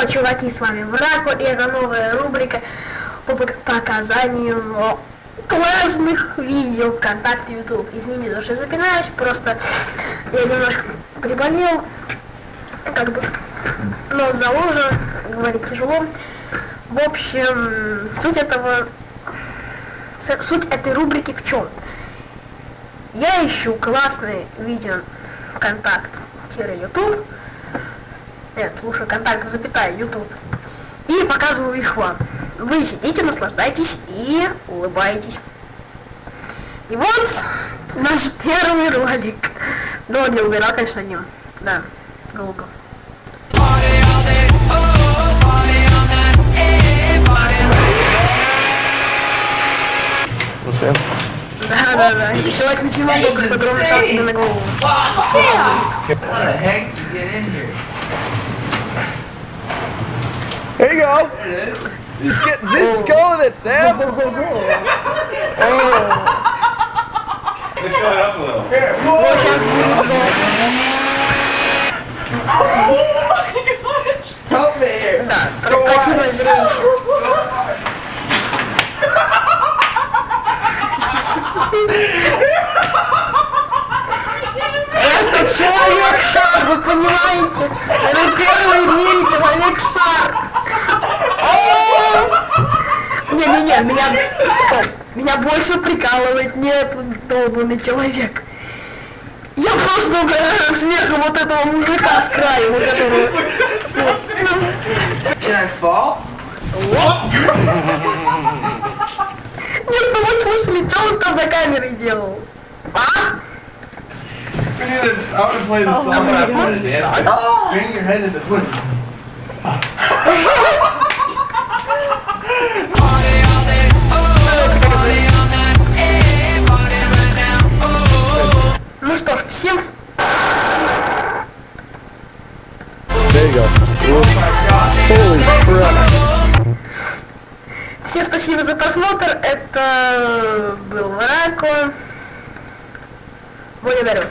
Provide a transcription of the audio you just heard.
Здорово, чуваки, с вами Врако, и это новая рубрика по пок- показанию классных видео ВКонтакте YouTube. Извините, за что запинаюсь, просто я немножко приболел, как бы нос заложен, говорить тяжело. В общем, суть этого, суть этой рубрики в чем? Я ищу классные видео ВКонтакт-YouTube, нет, лучше контакт, запятая, YouTube. И показываю их вам. Вы сидите, наслаждаетесь и улыбаетесь. И вот наш первый ролик. Но не убирал, конечно, днем. Да, долго. Ну, Da, da, da. Like the G-Man goes with ogromne szanse na. What the heck you get in here? There you go. There it is. Just, get, just oh. go with it, Sam. oh. Just fill it up a little. Here. More shots oh, my gosh. Help me here. Nah, go on. Это человек-шар, вы понимаете? Это первый в мире человек-шар. О! Не-не-не, меня... Стоп. Меня больше прикалывает не этот долбанный человек. Я просто угораю смехом вот этого мужика с краю, вот которого... Can I fall? Слышали, что он там за камерой делал? А? I would have played the song, but I put it in. Bang your head in the foot. Ну что ж, всем There you go. Holy crap. Всем спасибо за просмотр. Это apoyo, pero